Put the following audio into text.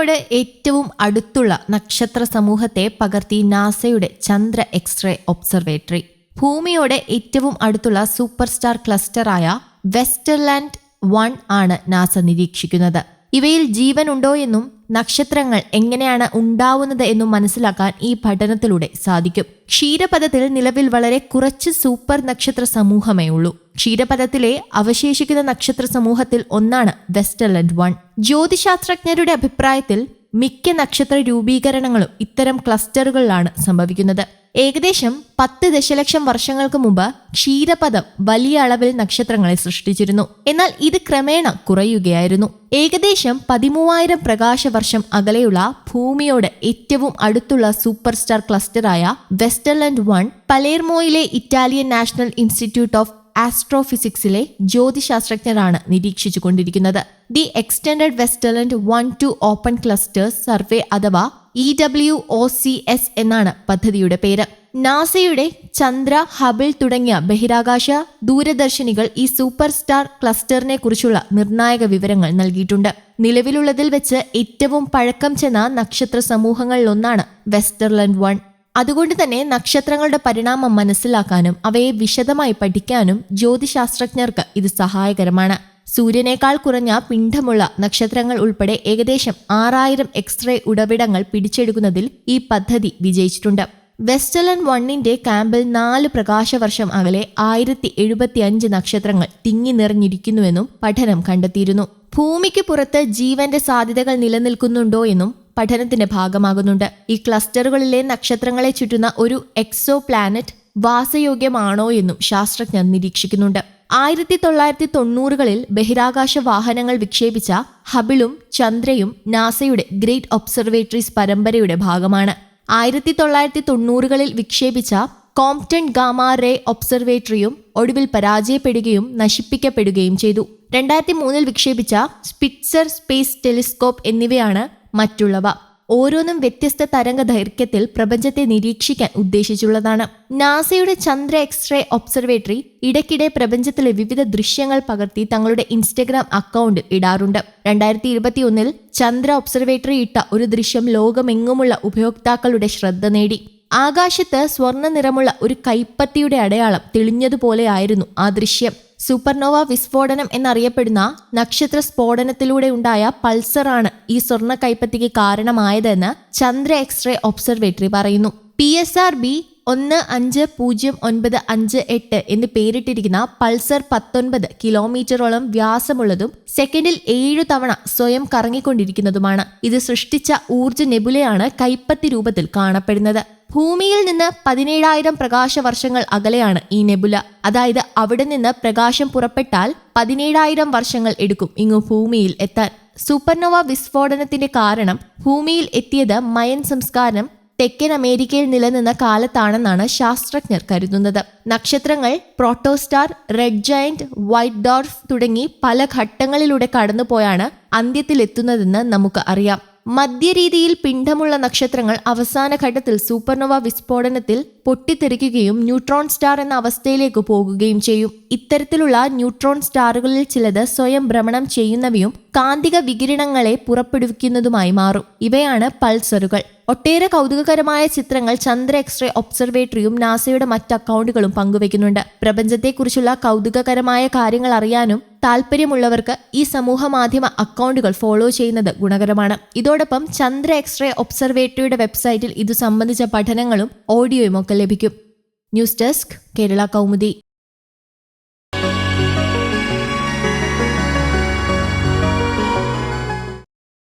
ഭൂമിയോട് ഏറ്റവും അടുത്തുള്ള നക്ഷത്ര സമൂഹത്തെ പകർത്തി നാസയുടെ ചന്ദ്ര എക്സ്റേ ഒബ്സർവേറ്ററി. ഭൂമിയോട് ഏറ്റവും അടുത്തുള്ള സൂപ്പർ സ്റ്റാർ ക്ലസ്റ്ററായ വെസ്റ്റർലാൻഡ് വൺ ആണ് നാസ നിരീക്ഷിക്കുന്നത്. ഇവയിൽ ജീവൻ ഉണ്ടോ എന്നും നക്ഷത്രങ്ങൾ എങ്ങനെയാണ് ഉണ്ടാവുന്നത് എന്നും മനസ്സിലാക്കാൻ ഈ പഠനത്തിലൂടെ സാധിക്കും. ക്ഷീരപഥത്തിൽ നിലവിൽ വളരെ കുറച്ച് സൂപ്പർ നക്ഷത്ര സമൂഹമേ ഉള്ളൂ. ക്ഷീരപഥത്തിലെ അവശേഷിക്കുന്ന നക്ഷത്ര സമൂഹത്തിൽ ഒന്നാണ് വെസ്റ്റർലൻഡ് വൺ. ജ്യോതിശാസ്ത്രജ്ഞരുടെ അഭിപ്രായത്തിൽ മിക്ക നക്ഷത്ര രൂപീകരണങ്ങളും ഇത്തരം ക്ലസ്റ്ററുകളിലാണ് സംഭവിക്കുന്നത്. ഏകദേശം പത്ത് ദശലക്ഷം വർഷങ്ങൾക്ക് മുമ്പ് ക്ഷീരപഥം വലിയ അളവിൽ നക്ഷത്രങ്ങളെ സൃഷ്ടിച്ചിരുന്നു. എന്നാൽ ഇത് ക്രമേണ കുറയുകയായിരുന്നു. ഏകദേശം പതിമൂവായിരം പ്രകാശവർഷം അകലെയുള്ള ഭൂമിയോട് ഏറ്റവും അടുത്തുള്ള സൂപ്പർ സ്റ്റാർ ക്ലസ്റ്ററായ വെസ്റ്റർലൻഡ് വൺ പലേർമോയിലെ ഇറ്റാലിയൻ നാഷണൽ ഇൻസ്റ്റിറ്റ്യൂട്ട് ഓഫ് ആസ്ട്രോഫിസിക്സിലെ ജ്യോതിശാസ്ത്രജ്ഞരാണ് നിരീക്ഷിച്ചു കൊണ്ടിരിക്കുന്നത് the extended Westerlund one two open clusters survey അഥവാ E W O C S എന്നാണ് പദ്ധതിയുടെ പേര്. നാസയുടെ ചന്ദ്ര ഹബിൾ തുടങ്ങിയ ബഹിരാകാശ ദൂരദർശിനികൾ ഈ സൂപ്പർ സ്റ്റാർ ക്ലസ്റ്ററിനെ കുറിച്ചുള്ള നിർണായക വിവരങ്ങൾ നൽകിയിട്ടുണ്ട്. നിലവിലുള്ളതിൽ വെച്ച് ഏറ്റവും പഴക്കം ചെന്ന നക്ഷത്ര സമൂഹങ്ങളിലൊന്നാണ് വെസ്റ്റർലൻഡ് വൺ അതുകൊണ്ട് തന്നെ നക്ഷത്രങ്ങളുടെ പരിണാമം മനസ്സിലാക്കാനും അവയെ വിശദമായി പഠിക്കാനും ജ്യോതിശാസ്ത്രജ്ഞർക്ക് ഇത് സഹായകരമാണ്. സൂര്യനേക്കാൾ കുറഞ്ഞ പിണ്ഡമുള്ള നക്ഷത്രങ്ങൾ ഉൾപ്പെടെ ഏകദേശം ആറായിരം എക്സ്റേ ഉടവിടങ്ങൾ പിടിച്ചെടുക്കുന്നതിൽ ഈ പദ്ധതി വിജയിച്ചിട്ടുണ്ട്. വെസ്റ്റലൻ വണ്ണിന്റെ ക്യാമ്പിൽ നാല് പ്രകാശവർഷം അകലെ ആയിരത്തി എഴുപത്തി അഞ്ച് നക്ഷത്രങ്ങൾ തിങ്ങി നിറഞ്ഞിരിക്കുന്നുവെന്നും പഠനം കണ്ടെത്തിയിരുന്നു. ഭൂമിക്ക് പുറത്ത് ജീവന്റെ സാധ്യതകൾ നിലനിൽക്കുന്നുണ്ടോ എന്നും പഠനത്തിന്റെ ഭാഗമാകുന്നുണ്ട്. ഈ ക്ലസ്റ്ററുകളിലെ നക്ഷത്രങ്ങളെ ചുറ്റുന്ന ഒരു എക്സോ പ്ലാനറ്റ് വാസയോഗ്യമാണോ എന്നും ശാസ്ത്രജ്ഞർ നിരീക്ഷിക്കുന്നുണ്ട്. ആയിരത്തി തൊള്ളായിരത്തി തൊണ്ണൂറുകളിൽ ബഹിരാകാശ വാഹനങ്ങൾ വിക്ഷേപിച്ച ഹബിളും ചന്ദ്രയും നാസയുടെ ഗ്രേറ്റ് ഒബ്സർവേറ്ററീസ് പരമ്പരയുടെ ഭാഗമാണ്. ആയിരത്തി തൊള്ളായിരത്തി തൊണ്ണൂറുകളിൽ വിക്ഷേപിച്ച കോംപ്റ്റൺ ഗാമ റേ ഒബ്സർവേറ്ററിയും ഒടുവിൽ പരാജയപ്പെടുകയും നശിപ്പിക്കപ്പെടുകയും ചെയ്തു. രണ്ടായിരത്തി മൂന്നിൽ വിക്ഷേപിച്ച സ്പിറ്റ്സർ സ്പേസ് ടെലിസ്കോപ്പ് എന്നിവയാണ് മറ്റുള്ളവ. ഓരോന്നും വ്യത്യസ്ത തരംഗ ദൈർഘ്യത്തിൽ പ്രപഞ്ചത്തെ നിരീക്ഷിക്കാൻ ഉദ്ദേശിച്ചുള്ളതാണ്. നാസയുടെ ചന്ദ്ര എക്സ്റേ ഒബ്സർവേറ്ററി ഇടയ്ക്കിടെ പ്രപഞ്ചത്തിലെ വിവിധ ദൃശ്യങ്ങൾ പകർത്തി തങ്ങളുടെ ഇൻസ്റ്റഗ്രാം അക്കൗണ്ടിൽ ഇടാറുണ്ട്. രണ്ടായിരത്തി ഇരുപത്തിയൊന്നിൽ ചന്ദ്ര ഒബ്സർവേറ്ററി ഇട്ട ഒരു ദൃശ്യം ലോകമെങ്ങുമുള്ള ഉപയോക്താക്കളുടെ ശ്രദ്ധ നേടി. ആകാശത്ത് സ്വർണ നിറമുള്ള ഒരു കൈപ്പത്തിയുടെ അടയാളം തെളിഞ്ഞതുപോലെയായിരുന്നു ആ ദൃശ്യം. സൂപ്പർനോവ വിസ്ഫോടനം എന്നറിയപ്പെടുന്ന നക്ഷത്ര സ്ഫോടനത്തിലൂടെ ഉണ്ടായ പൾസറാണ് ഈ സ്വർണ കൈപ്പത്തിക്ക് കാരണമായതെന്ന് ചന്ദ്ര എക്സ്റേ ഒബ്സർവേറ്ററി പറയുന്നു. പി എസ് ആർ ബി ഒന്ന് അഞ്ച് പൂജ്യം ഒൻപത് അഞ്ച് എട്ട് എന്ന് പേരിട്ടിരിക്കുന്ന പൾസർ പത്തൊൻപത് കിലോമീറ്ററോളം വ്യാസമുള്ളതും സെക്കൻഡിൽ ഏഴു തവണ സ്വയം കറങ്ങിക്കൊണ്ടിരിക്കുന്നതുമാണ്. ഇത് സൃഷ്ടിച്ച ഊർജ നെബുലയാണ് കൈപ്പത്തി രൂപത്തിൽ കാണപ്പെടുന്നത്. ഭൂമിയിൽ നിന്ന് പതിനേഴായിരം പ്രകാശ വർഷങ്ങൾ അകലെയാണ് ഈ നെബുല. അതായത് അവിടെ നിന്ന് പ്രകാശം പുറപ്പെട്ടാൽ പതിനേഴായിരം വർഷങ്ങൾ എടുക്കും ഇങ്ങു ഭൂമിയിൽ എത്താൻ. സൂപ്പർനോവ വിസ്ഫോടനത്തിന്റെ കാരണം ഭൂമിയിൽ എത്തിയത് മയൻ സംസ്കാരം തെക്കൻ അമേരിക്കയിൽ നിലനിന്ന കാലത്താണെന്നാണ് ശാസ്ത്രജ്ഞർ കരുതുന്നത്. നക്ഷത്രങ്ങൾ protostar red giant white dwarf തുടങ്ങി പല ഘട്ടങ്ങളിലൂടെ കടന്നുപോയാണ് അന്ത്യത്തിലെത്തുന്നതെന്ന് നമുക്ക് അറിയാം. മധ്യരീതിയിൽ പിണ്ഡമുള്ള നക്ഷത്രങ്ങൾ അവസാന ഘട്ടത്തിൽ സൂപ്പർനോവ വിസ്ഫോടനത്തിൽ പൊട്ടിത്തെറിക്കുകയും ന്യൂട്രോൺ സ്റ്റാർ എന്ന അവസ്ഥയിലേക്ക് പോകുകയും ചെയ്യും. ഇത്തരത്തിലുള്ള ന്യൂട്രോൺ സ്റ്റാറുകളിൽ ചിലത് സ്വയം ഭ്രമണം ചെയ്യുന്നവയും കാന്തിക വികിരണങ്ങളെ പുറപ്പെടുവിക്കുന്നതുമായി മാറും. ഇവയാണ് പൾസറുകൾ. ഒട്ടേറെ കൗതുകകരമായ ചിത്രങ്ങൾ ചന്ദ്ര എക്സ്റേ ഒബ്സർവേറ്ററിയും നാസയുടെ മറ്റ് അക്കൗണ്ടുകളും പങ്കുവയ്ക്കുന്നുണ്ട്. പ്രപഞ്ചത്തെക്കുറിച്ചുള്ള കൗതുകകരമായ കാര്യങ്ങൾ അറിയാനും താല്പര്യമുള്ളവർക്ക് ഈ സമൂഹ മാധ്യമ അക്കൗണ്ടുകൾ ഫോളോ ചെയ്യുന്നത് ഗുണകരമാണ്. ഇതോടൊപ്പം ചന്ദ്ര എക്സ്റേ ഒബ്സർവേറ്ററിയുടെ വെബ്സൈറ്റിൽ ഇതു സംബന്ധിച്ച പഠനങ്ങളും ഓഡിയോയും ഒക്കെ ലഭിക്കും. News desk Kerala Kaumudi.